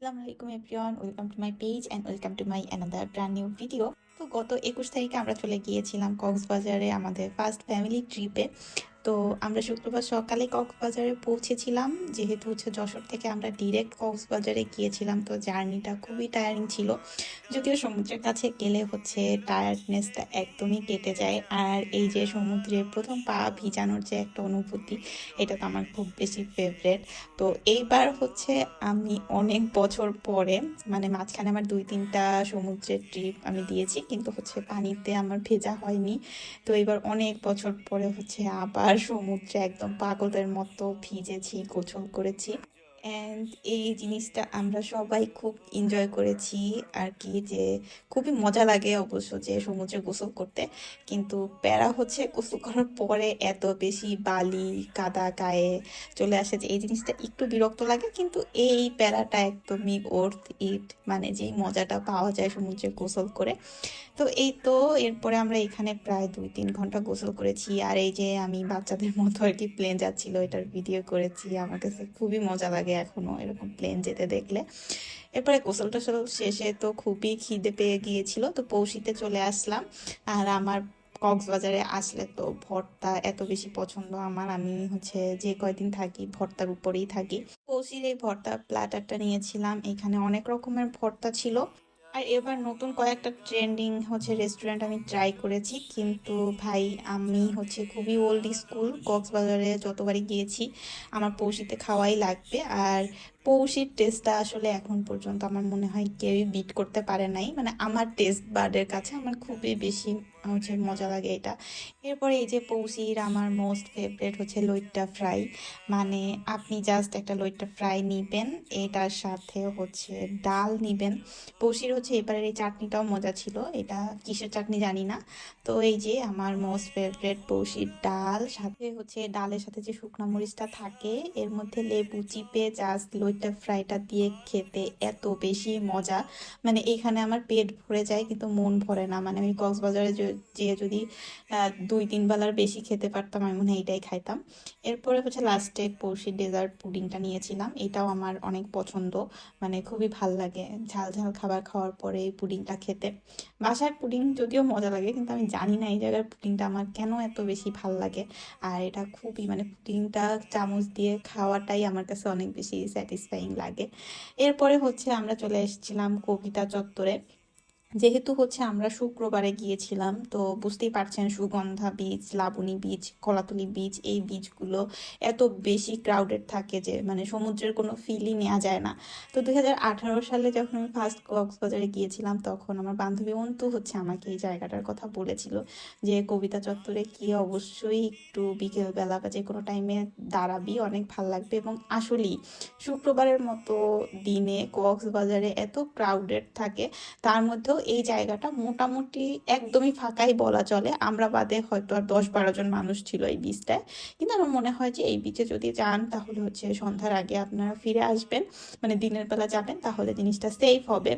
আসসালামু আলাইকুম everyone welcome to my page and welcome to my another brand new video তো গত একুশ তারিখে আমরা চলে গিয়েছিলাম কক্সবাজারে, আমাদের ফার্স্ট ফ্যামিলি ট্রিপে তো আমরা শুক্রবার সকালে কক্সবাজারে পৌঁছেছিলাম। যেহেতু হচ্ছে যশোর থেকে আমরা ডিরেক্ট কক্সবাজারে গিয়েছিলাম, তো জার্নিটা খুবই টায়ারিং ছিল। যদিও সমুদ্রের কাছে গেলে হচ্ছে টায়ার্ডনেসটা একদমই কেটে যায়। আর এই যে সমুদ্রে প্রথম পা ভিজানোর যে একটা অনুভূতি, এটা তো আমার খুব বেশি ফেভারেট তো এইবার হচ্ছে আমি অনেক বছর পরে মানে মাঝখানে আমার দুই তিনটা সমুদ্রের ট্রিপ আমি দিয়েছি, কিন্তু হচ্ছে পানিতে আমার ভেজা হয়নি। তো এবার অনেক বছর পরে হচ্ছে আবার সমুদ্রে একদম পাগলের মতো ভিজেছি গোসল করেছি। অ্যান্ড এই জিনিসটা আমরা সবাই খুব এনজয় করেছি। আর কি যে খুবই মজা লাগে অবশ্য যে সমুদ্রে গোসল করতে। কিন্তু প্যারা হচ্ছে গোসল করার পরে এত বেশি বালি, কাদা গায়ে চলে আসে যে এই জিনিসটা একটু বিরক্ত লাগে। কিন্তু এই প্যারাটা একদমই ওর্থ ইট মানে যেই মজাটা পাওয়া যায় সমুদ্রে গোসল করে। তো এই তো এরপরে আমরা এখানে প্রায় দুই তিন ঘণ্টা গোসল করেছি। আর এই যে আমি বাচ্চাদের মতো আর কি প্লেন যাচ্ছিল, এটার ভিডিও করেছি। আমার কাছে খুবই মজা লাগে এখনও এরকম প্লেন যেতে দেখলে। এরপরে গোসল টোসল শেষে তো খুবই খিদে পেয়ে গিয়েছিল, তো পৌষিতে চলে আসলাম। আর আমার কক্সবাজারে আসলে তো ভর্তা এত বেশি পছন্দ আমার। আমি হচ্ছে যে কয়দিন থাকি ভর্তার উপরেই থাকি। পৌষির এই ভর্তা প্ল্যাটারটা নিয়েছিলাম। এখানে অনেক রকমের ভর্তা ছিল। আর এবার নতুন কয়েকটা ট্রেন্ডিং হচ্ছে রেস্টুরেন্ট আমি ট্রাই করেছি। কিন্তু ভাই, আমি হচ্ছে খুবই ওল্ড স্কুল কক্সবাজারে যতবারই গিয়েছি, আমার পৌষিতে খাওয়াই লাগবে। আর পৌষির টেস্টটা আসলে এখন পর্যন্ত আমার মনে হয় কেউই বিট করতে পারে নাই। মানে আমার টেস্ট বার্ডের কাছে আমার খুবই বেশি হচ্ছে মজা লাগে এটা। এরপরে এই যে পৌষির আমার মোস্ট ফেভারেট হচ্ছে লইট্টা ফ্রাই। মানে আপনি জাস্ট একটা লইট্টা ফ্রাই নিবেন, এটার সাথে হচ্ছে ডাল নিবেন। পৌষির হচ্ছে এবারের এই চাটনিটাও মজা ছিল, এটা কিসের চাটনি জানি না। তো এই যে আমার মোস্ট ফেভারেট পৌষির ডাল, সাথে হচ্ছে ডালের সাথে যে শুকনো মরিচটা থাকে, এর মধ্যে লেবু চিপে জাস্ট লইট্টা ফ্রাইটা দিয়ে খেতে এত বেশি মজা। মানে এখানে আমার পেট ভরে যায়, কিন্তু মন ভরে না। মানে আমি কক্সবাজারে যে যদি দুই তিন বেলার বেশি খেতে পারতাম, আমি মনে হয় এইটাই খাইতাম। এরপরে হচ্ছে লাস্টে পড়শি ডেজার্ট পুডিংটা নিয়েছিলাম, এটাও আমার অনেক পছন্দ মানে খুবই ভালো লাগে ঝাল ঝাল খাবার খাওয়ার পরে এই পুডিংটা খেতে। বাসায় পুডিং যদিও মজা লাগে, কিন্তু আমি জানি না এই জায়গার পুডিংটা আমার কেন এত বেশি ভালো লাগে, আর এটা খুবই মানে পুডিংটা চামচ দিয়ে খাওয়াটাই আমার কাছে অনেক বেশি স্যাটিসফাইং লাগে। এরপরে হচ্ছে আমরা চলে এসেছিলাম কবিতা চত্বরে। যেহেতু হচ্ছে আমরা শুক্রবারে গিয়েছিলাম, তো বুঝতেই পারছেন Sugandha beach Laboni beach Kolatoli beach এই বিচগুলো এত বেশি ক্রাউডেড থাকে যে মানে সমুদ্রের কোনো ফিলই নেওয়া যায় না। তো দুই হাজার আঠারো সালে যখন আমি ফার্স্ট কক্সবাজারে গিয়েছিলাম, তখন আমার বান্ধবী অন্তু হচ্ছে আমাকে এই জায়গাটার কথা বলেছিল যে, কবিতা চত্বরে গিয়ে অবশ্যই একটু বিকেলবেলা বা যে কোনো টাইমে দাঁড়াবি, অনেক ভালো লাগবে। এবং আসলেই শুক্রবারের মতো দিনে কক্সবাজারে এত ক্রাউডেড থাকে, তার মধ্যেও এই জায়গাটা মোটামুটি একদমই ফাঁকাই বলা চলে। আমরা বাদে হয়তো আর দশ বারো জন মানুষ ছিল এই বিচটায় কিন্তু আমার মনে হয় যে এই বিচে যদি যান, তাহলে হচ্ছে সন্ধ্যার আগে আপনারা ফিরে আসবেন। মানে দিনের বেলা যাবেন, তাহলে জিনিসটা সেফ হবে।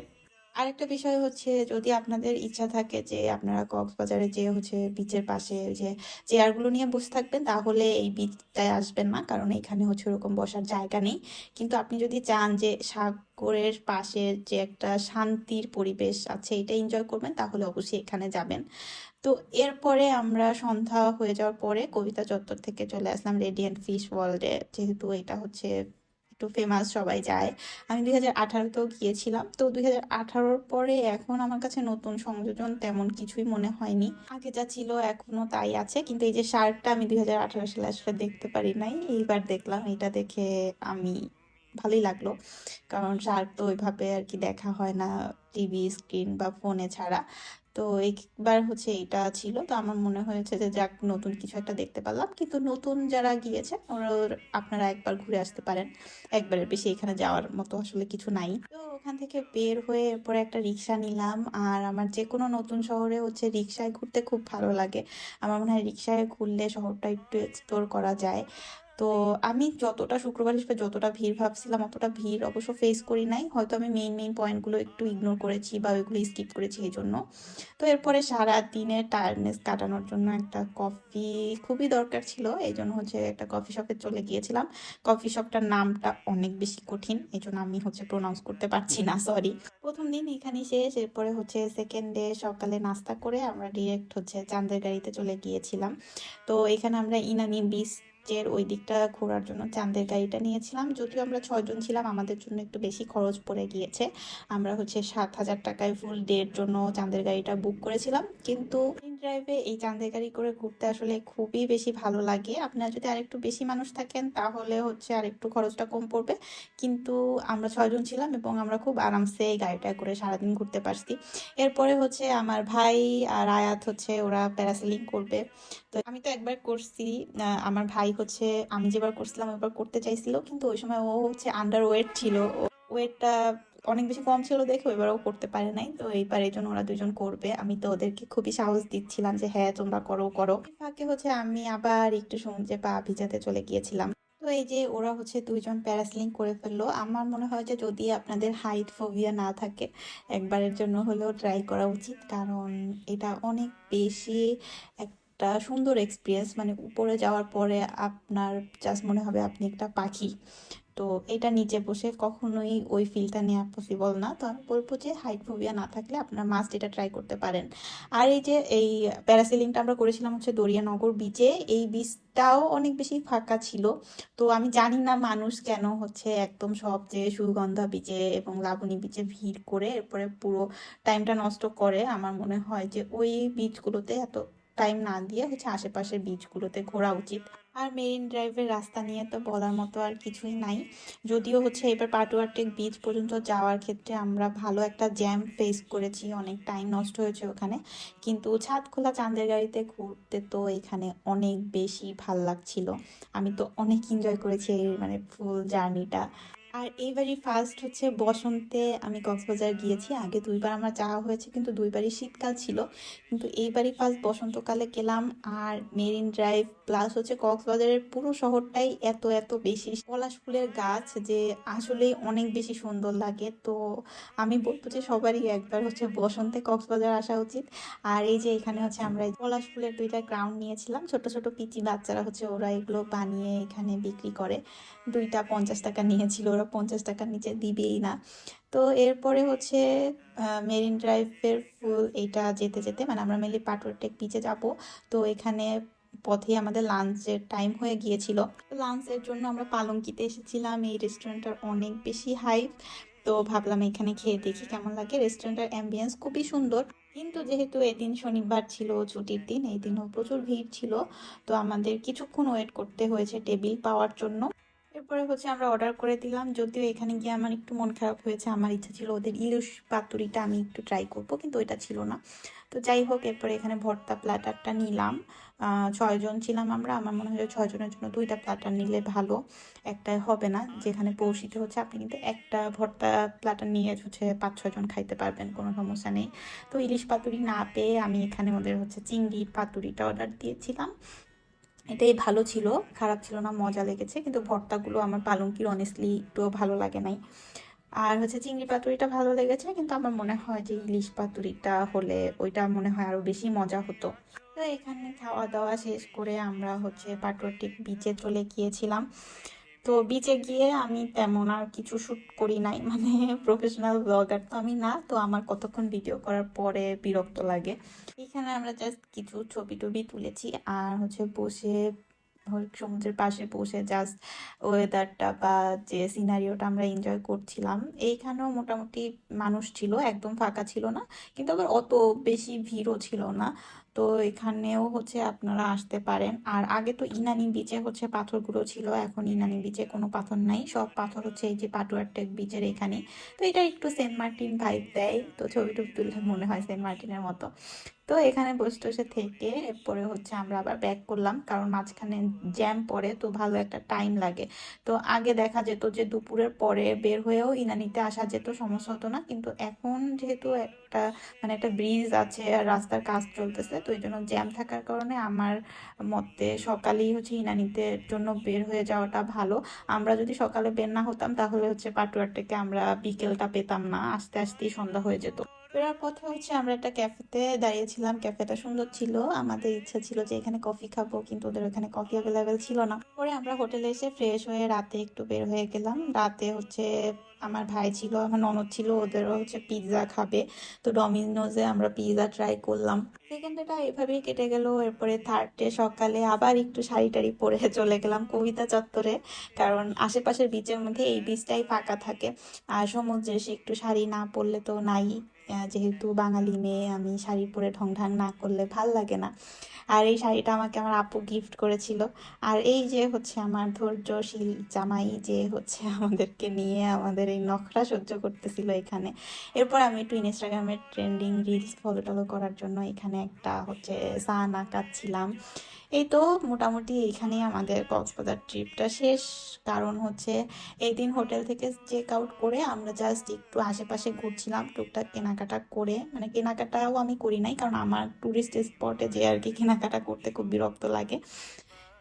আরেকটা বিষয় হচ্ছে যদি আপনাদের ইচ্ছা থাকে যে আপনারা কক্সবাজারে যে হচ্ছে বিচের পাশে যে চেয়ারগুলো নিয়ে বসে থাকবেন, তাহলে এই বিচটায় আসবেন না। কারণ এখানে হচ্ছে ওরকম বসার জায়গা নেই। কিন্তু আপনি যদি চান যে সাগরের পাশে যে একটা শান্তির পরিবেশ আছে, এটা এনজয় করবেন, তাহলে অবশ্যই এখানে যাবেন। তো এরপরে আমরা সন্ধ্যা হয়ে যাওয়ার পরে কবিতা চত্বর থেকে চলে আসলাম রেডিয়েন্ট ফিশ ওয়ার্ল্ডে যেহেতু এটা হচ্ছে একটু ফেমাস সবাই যায়। আমি দুই হাজার আঠারোতেও গিয়েছিলাম। তো দুই হাজার আঠারোর পরে এখন আমার কাছে নতুন সংযোজন তেমন কিছুই মনে হয়নি। আগে যা ছিল এখনও তাই আছে। কিন্তু এই যে শার্কটা আমি দুই হাজার আঠারো সালে আসলে দেখতে পারি নাই। এইবার দেখলাম এটা দেখে আমি ভালোই লাগল। কারণ শার্ক তো ওইভাবে আর কি দেখা হয় না টিভি স্ক্রিন বা ফোনে ছাড়া। তো একবার হচ্ছে এটা ছিল। তো আমার মনে হয়েছে যে যাক, নতুন কিছু একটা দেখতে পারলাম। কিন্তু নতুন যারা গিয়েছে, ওর আপনারা একবার ঘুরে আসতে পারেন। একবারের বেশি এখানে যাওয়ার মতো আসলে কিছু নাই। তো ওখান থেকে বের হয়ে এরপরে একটা রিক্সা নিলাম। আর আমার যে কোনো নতুন শহরে হচ্ছে রিক্সায় ঘুরতে খুব ভালো লাগে। আমার মনে হয় রিক্সায় ঘুরলে শহরটা একটু এক্সপ্লোর করা যায়। তো আমি যতটা শুক্রবার হিসেবে যতটা ভিড় ভাবছিলাম অতটা ভিড় অবশ্য ফেস করি নাই। হয়তো আমি মেইন মেইন পয়েন্টগুলো একটু ইগনোর করেছি বা ওইগুলো স্কিপ করেছি এই জন্য তো এরপরে সারা দিনের টায়ার্ডনেস কাটানোর জন্য একটা কফি খুবই দরকার ছিল। এই জন্য হচ্ছে একটা কফি শপে চলে গিয়েছিলাম। কফি শপটার নামটা অনেক বেশি কঠিন এই জন্য আমি হচ্ছে প্রোনাউন্স করতে পারছি না সরি প্রথম দিন এখানে শেষ এরপরে হচ্ছে সেকেন্ড ডে সকালে নাস্তা করে আমরা ডিরেক্ট হচ্ছে চান্দের গাড়িতে চলে গিয়েছিলাম। তো এখানে আমরা ইনানি বিচের ওই দিকটা ঘোরার জন্য চাঁদের গাড়িটা নিয়েছিলাম। যদিও আমরা ছয়জন ছিলাম, আমাদের জন্য একটু বেশি খরচ পড়ে গিয়েছে। আমরা হচ্ছে সাত হাজার টাকায় ফুল ডের জন্য চাঁদের গাড়িটা বুক করেছিলাম। কিন্তু ড্রাইভে এই চাঁদের গাড়ি করে ঘুরতে আসলে খুবই বেশি ভালো লাগে। আপনারা যদি আরেকটু বেশি মানুষ থাকেন, তাহলে হচ্ছে আরেকটু খরচটা কম পড়বে। কিন্তু আমরা ছয়জন ছিলাম এবং আমরা খুব আরামসে এই গাড়িটা করে সারাদিন ঘুরতে পারছি। এরপরে হচ্ছে আমার ভাই আর আয়াত হচ্ছে ওরা প্যারাসেলিং করবে। তো আমি তো একবার করছি আমার ভাই হচ্ছে আমি যেবার করছিলাম ওইবার করতে চাইছিল, কিন্তু ওই সময় ও হচ্ছে আন্ডার ওয়েট ছিল। ওয়েটটা অনেক বেশি কম ছিল দেখে এবারও করতে পারে নাই। তো এইবার এই জন্য ওরা দুজন করবে। আমি তো ওদেরকে খুবই সাহস দিচ্ছিলাম যে হ্যাঁ তোমরা করো করো। ফাঁকে হচ্ছে আমি আবার একটু সমুদ্রে পা ভিজাতে চলে গিয়েছিলাম। তো এই যে, ওরা হচ্ছে দুইজন প্যারাসেলিং করে ফেলল। আমার মনে হয় যে, যদি আপনাদের হাইট ফোবিয়া না থাকে, একবারের জন্য হলেও ট্রাই করা উচিত। কারণ এটা অনেক বেশি একটা সুন্দর এক্সপিরিয়েন্স। মানে উপরে যাওয়ার পরে আপনার জাস্ট মনে হবে আপনি একটা পাখি। তো এটা নিচে বসে কখনোই ওই ফিলটা নেওয়া পসিবল না। তো আমি বলব যে হাইট ফোবিয়া না থাকলে আপনার মাস্ট এটা ট্রাই করতে পারেন। আর এই যে এই প্যারাসেলিংটা আমরা করেছিলাম হচ্ছে দরিয়ানগর বিচে এই বিচটাও অনেক বেশি ফাঁকা ছিল। তো আমি জানি না মানুষ কেন হচ্ছে একদম সব যে সুগন্ধা বিচে এবং লাবণী বিচে ভিড় করে এরপরে পুরো টাইমটা নষ্ট করে। আমার মনে হয় যে ওই বিচগুলোতে এত টাইম না দিয়ে হচ্ছে আশেপাশের বিচগুলোতে ঘোরা উচিত। আর মেরিন ড্রাইভের রাস্তা নিয়ে তো বলার মতো আর কিছুই নাই। যদিও হচ্ছে এবার পাটুয়ারটেক বিচ পর্যন্ত যাওয়ার ক্ষেত্রে আমরা ভালো একটা জ্যাম ফেস করেছি, অনেক টাইম নষ্ট হয়েছে ওখানে। কিন্তু ছাদ খোলা চাঁদের গাড়িতে ঘুরতে তো এখানে অনেক বেশি ভালো লাগছিল। আমি তো অনেক এনজয় করেছি এই মানে ফুল জার্নিটা আর এইবারই ফার্স্ট হচ্ছে বসন্তে আমি কক্সবাজার গিয়েছি। আগে দুইবার আমার যাওয়া হয়েছে, কিন্তু দুইবারই শীতকাল ছিল। কিন্তু এইবারই ফার্স্ট বসন্তকালে গেলাম। আর মেরিন ড্রাইভ প্লাস হচ্ছে কক্সবাজারের পুরো শহরটাই এত এত বেশি। পলাশ ফুলের গাছ যে আসলেই অনেক বেশি সুন্দর লাগে। তো আমি বলব যে সবারই একবার হচ্ছে বসন্তে কক্সবাজার আসা উচিত। আর এই যে এখানে হচ্ছে আমরা পলাশ ফুলের দুইটা গ্রাউন্ড নিয়েছিলাম। ছোট ছোট পিচি বাচ্চারা হচ্ছে ওরা এগুলো বানিয়ে এখানে বিক্রি করে। দুইটা পঞ্চাশ টাকা নিয়েছিল, ওরা পঞ্চাশ টাকার নিচে দিবেই না। তো এরপরে হচ্ছে মেরিন ড্রাইভের ফুল এইটা যেতে যেতে মানে আমরা মেনলি পাটুয়ারটেক বিচে যাব। তো এখানে পথে আমাদের লাঞ্চের টাইম হয়ে গিয়েছিল। লাঞ্চের জন্য আমরা পালঙ্কিতে এসেছিলাম। এই রেস্টুরেন্টটার অনেক বেশি হাইপ তো ভাবলাম এখানে খেয়ে দেখি কেমন লাগে। রেস্টুরেন্টের অ্যাম্বিয়েন্স খুবই সুন্দর। কিন্তু যেহেতু এদিন শনিবার ছিল ছুটির দিন, এই দিনও প্রচুর ভিড় ছিল। তো আমাদের কিছুক্ষণ ওয়েট করতে হয়েছে টেবিল পাওয়ার জন্য। এরপরে হচ্ছে আমরা অর্ডার করে দিলাম। যদিও এখানে গিয়ে আমার একটু মন খারাপ হয়েছে, আমার ইচ্ছা ছিল ওদের ইলিশ পাতুরিটা আমি একটু ট্রাই করব, কিন্তু ওইটা ছিল না। তো যাই হোক, এরপরে এখানে ভর্তা প্ল্যাটারটা নিলাম। ছয়জন ছিলাম আমরা, আমার মনে হয় ছয়জনের জন্য দুইটা প্ল্যাটার নিলে ভালো একটা হবে না। যেখানে পৌঁছিতে হচ্ছে আপনি কিন্তু একটা ভর্তা প্ল্যাটার নিয়ে হচ্ছে পাঁচ ছয়জন খাইতে পারবেন, কোনো সমস্যা নেই। তো ইলিশ পাতুরি না পেয়ে আমি এখানে ওদের হচ্ছে চিংড়ি পাতুরিটা অর্ডার দিয়েছিলাম। এটাই ভালো ছিল, খারাপ ছিল না, মজা লেগেছে, কিন্তু ভর্তাগুলো আমার পালঙ্কির অনেস্টলি একটুও ভালো লাগে নাই। আর হচ্ছে চিংড়ি পাতুরিটা ভালো লেগেছে, কিন্তু আমার মনে হয় যে ইলিশ পাতুরিটা হলে ওইটা মনে হয় আরও বেশি মজা হতো। তো এখানে খাওয়া দাওয়া শেষ করে আমরা হচ্ছে পাটুয়াটিক বিচে চলে গিয়েছিলাম। তো বিচে গিয়ে আমি তেমন আর কিছু শ্যুট করি নাই। মানে প্রফেশনাল ব্লগার তো আমি না, তো আমার কতক্ষণ ভিডিও করার পরে বিরক্ত লাগে। এখানে আমরা জাস্ট কিছু ছবি টবি তুলেছি আর হচ্ছে বসে সমুদ্রের পাশে বসে জাস্ট ওয়েদারটা বা যে সিনারিওটা আমরা এনজয় করছিলাম, এইখানেও মোটামুটি মানুষ ছিল, একদম ফাঁকা ছিল না। কিন্তু আবার অত বেশি ভিড়ও ছিল না। তো এখানেও হচ্ছে আপনারা আসতে পারেন। আর আগে তো ইনানি বিচে হচ্ছে পাথরগুলো ছিল, এখন ইনানি বিচে কোনো পাথর নাই। সব পাথর হচ্ছে এই যে পাটুয়ারটেক বিচের এখানে। তো এটা একটু সেন্ট মার্টিন ভাইব দেয়, তো ছবি টবি তুললে মনে হয় সেন্ট মার্টিনের মতো। তো এখানে বসে টসে থেকে এরপরে হচ্ছে আমরা আবার ব্যাক করলাম, কারণ মাঝখানে জ্যাম পড়ে, তো ভালো একটা টাইম লাগে। তো আগে দেখা যেত যে দুপুরের পরে বের হয়েও ইনানিতে আসা যেত, সমস্যা হতো না। কিন্তু এখন যেহেতু একটা মানে একটা ব্রিজ আছে আর রাস্তার কাজ চলতেছে। তো ওই জন্য জ্যাম থাকার কারণে আমার মতে সকালেই হচ্ছে ইনানিতে জন্য বের হয়ে যাওয়াটা ভালো। আমরা যদি সকালে বের না হতাম, তাহলে হচ্ছে পাটুয়ার থেকে আমরা বিকেলটা পেতাম না। আস্তে আস্তেই সন্ধ্যা হয়ে যেত। ফেরার পথে হচ্ছে আমরা একটা ক্যাফেতে দাঁড়িয়েছিলাম। ক্যাফেটা সুন্দর ছিল। আমাদের ইচ্ছা ছিল যে এখানে কফি খাব, কিন্তু ওদের ওখানে কফি অ্যাভেলেবেল ছিল না। পরে আমরা হোটেলে এসে ফ্রেশ হয়ে রাতে একটু বের হয়ে গেলাম। রাতে হচ্ছে আমার ভাই ছিল, আমার ননদ ছিল, ওদেরও হচ্ছে পিৎজা খাবে। তো ডমিনোজে আমরা পিৎজা ট্রাই করলাম। সেকেন্ড ডেটা এভাবেই কেটে গেল। এরপরে থার্ড ডে সকালে আবার একটু শাড়ি টাড়ি পরে চলে গেলাম কবিতা চত্বরে। কারণ আশেপাশের বিচের মধ্যে এই বিচটাই ফাঁকা থাকে। আর সমুদ্রে এসে একটু শাড়ি না পরলে তো নাই। যেহেতু বাঙালি মেয়ে, আমি শাড়ি পরে ঢং ঢাং না করলে ভালো লাগে না। আর এই শাড়িটা আমাকে আমার আপু গিফট করেছিল। আর এই যে হচ্ছে আমার ধৈর্যশীল জামাই যে হচ্ছে আমাদেরকে নিয়ে আমাদের এই নখরা সহ্য করতেছিল এখানে। এরপর আমি একটু ইনস্টাগ্রামের ট্রেন্ডিং রিলস ফলো টলো করার জন্য এখানে একটা হচ্ছে সান আঁকাচ্ছিলাম। এই তো মোটামুটি এইখানেই আমাদের কক্সবাজার ট্রিপটা শেষ। কারণ হচ্ছে এই দিন হোটেল থেকে চেক আউট করে আমরা জাস্ট একটু আশেপাশে ঘুরছিলাম টুকটাক কেনাকাটা করে। মানে কেনাকাটাও আমি করি নাই, কারণ আমার ট্যুরিস্ট স্পটে যে আর কি কেনাকাটা করতে খুব বিরক্ত লাগে।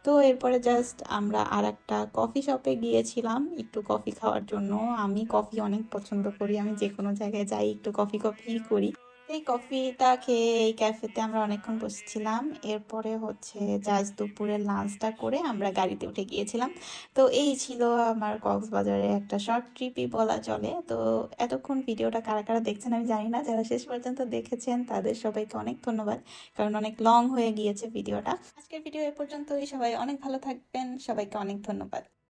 তো এরপরে জাস্ট আমরা আর একটা কফি শপে গিয়েছিলাম, একটু কফি খাওয়ার জন্য। আমি কফি অনেক পছন্দ করি, আমি যে কোনো জায়গায় যাই একটু কফি কফি করি। এই কফিটা খেয়ে এই ক্যাফেতে আমরা অনেকক্ষণ বসেছিলাম। এরপরে হচ্ছে জাস্ট দুপুরের লাঞ্চটা করে আমরা গাড়িতে উঠে গিয়েছিলাম। তো এই ছিল আমার কক্সবাজারে একটা শর্ট ট্রিপই বলা চলে। তো এতক্ষণ ভিডিওটা কারা কারা দেখছেন আমি জানি না। যারা শেষ পর্যন্ত দেখেছেন, তাদের সবাইকে অনেক ধন্যবাদ। কারণ অনেক লং হয়ে গিয়েছে ভিডিওটা আজকের ভিডিও এ পর্যন্তই। সবাই অনেক ভালো থাকবেন। সবাইকে অনেক ধন্যবাদ।